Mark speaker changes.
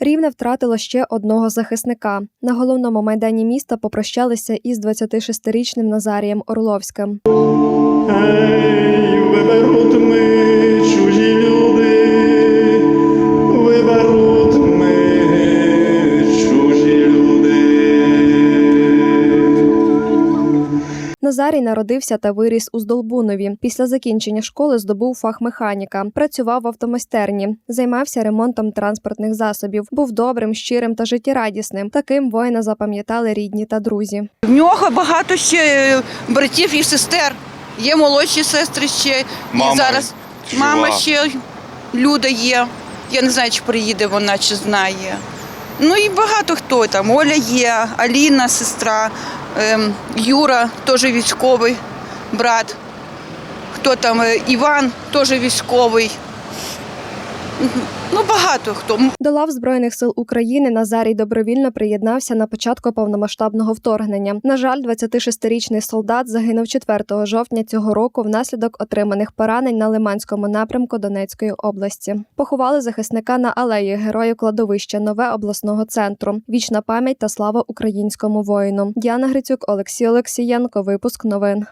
Speaker 1: Рівне втратило ще одного захисника. На головному майдані міста попрощалися із 26-річним Назарієм Орловським.
Speaker 2: Ей,
Speaker 1: Назарій народився та виріс у Здолбунові. Після закінчення школи здобув фах механіка, працював в автомайстерні, займався ремонтом транспортних засобів, був добрим, щирим та життєрадісним. Таким воїна запам'ятали рідні та друзі.
Speaker 3: В нього багато ще е, братів і сестер. Є молодші сестри ще.
Speaker 4: Мама
Speaker 3: і зараз
Speaker 4: жива.
Speaker 3: мама ще Люда є. Я не знаю, чи приїде вона, чи знає. Ну і багато хто там. Оля є, Аліна, сестра, ем, Юра теж військовий брат. Хто там? е, Іван теж військовий. Ну, багато хто.
Speaker 1: До лав збройних сил України Назарій добровільно приєднався на початку повномасштабного вторгнення. На жаль, 26-річний солдат загинув 4 жовтня цього року внаслідок отриманих поранень на Лиманському напрямку Донецької області. Поховали захисника на алеї Героїв кладовища Нове обласного центру. Вічна пам'ять та слава українському воїну. Діана Грицюк, Олексій Олексієнко. Випуск новин.